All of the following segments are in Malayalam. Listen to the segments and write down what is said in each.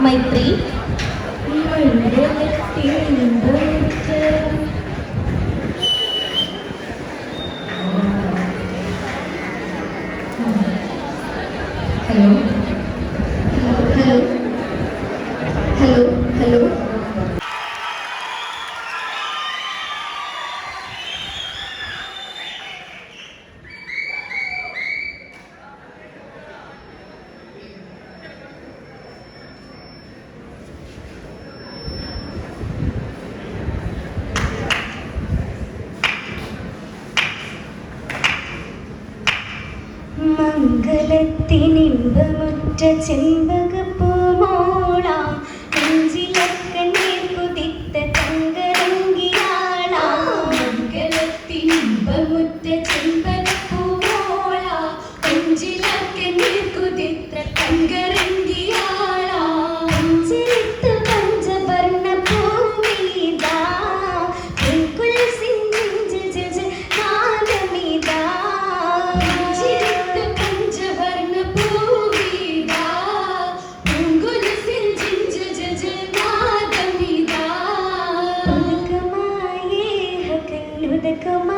my breath. മംഗലത്തിനിമ്പമുറ്റ ചെമ്പകപ്പൂമോളാ. the command.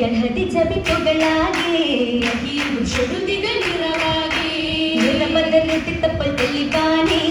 ಯಹದಿ ಜಬಿಪುಗಳಾಗಿ ಅಹಿಯು ಶುರುದಿಗಳಿರವಾಗಿ ನಿಲಮದಲ್ಲಿ ತಪ್ಪದಲ್ಲಿ ಬಾನಿ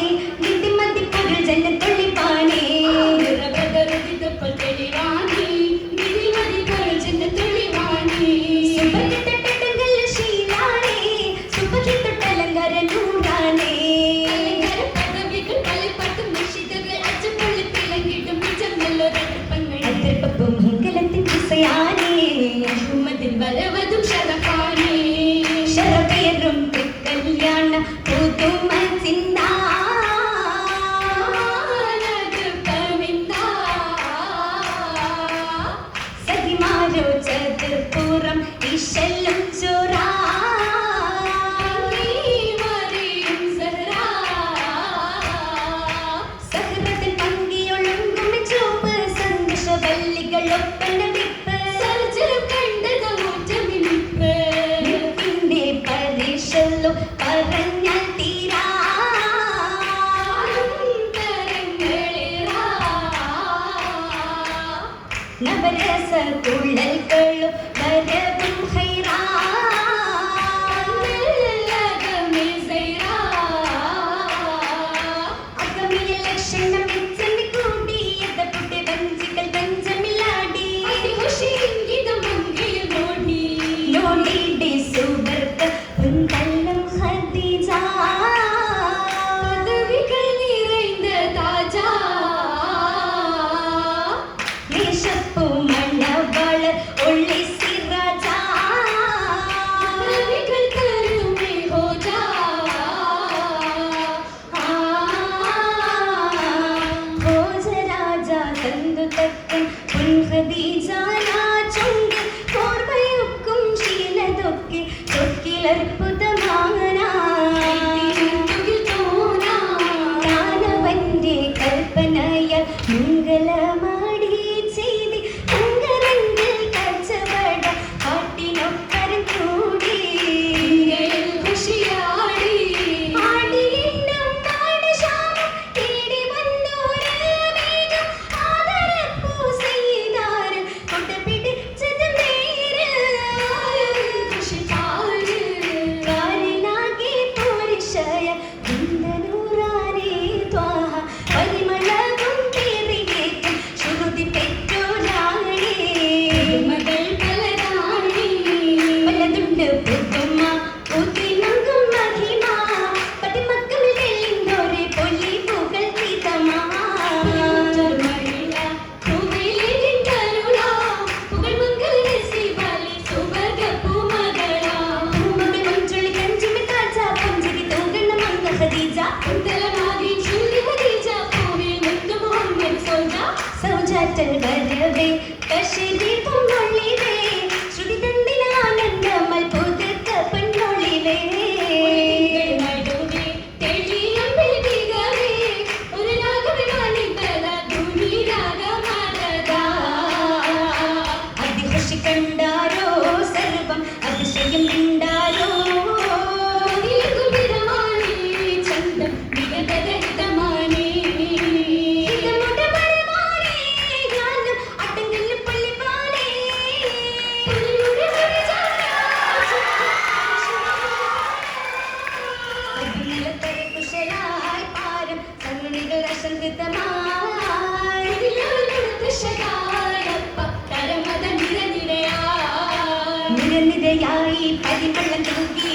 നിരയായി പരിമളം തൂക്കി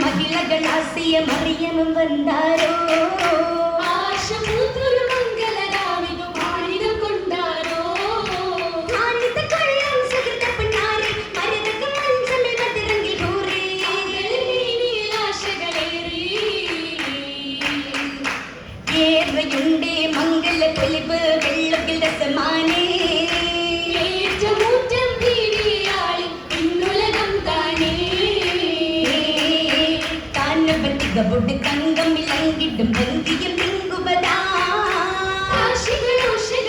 മഹിളകൾ ആസിയ മറിയമും വന്നാരോ? വീണ്ടും പെരുകിയും തിങ്കുപതാ ആശികൾ ഊഷകൾ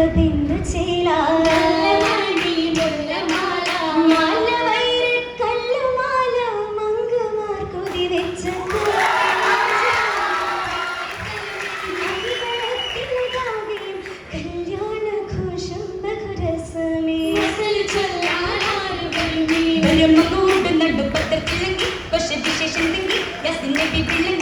മുല്ലബിന്ദു ചേല. പക്ഷെ വിശേഷം യാസിന്റെ ബിബിലും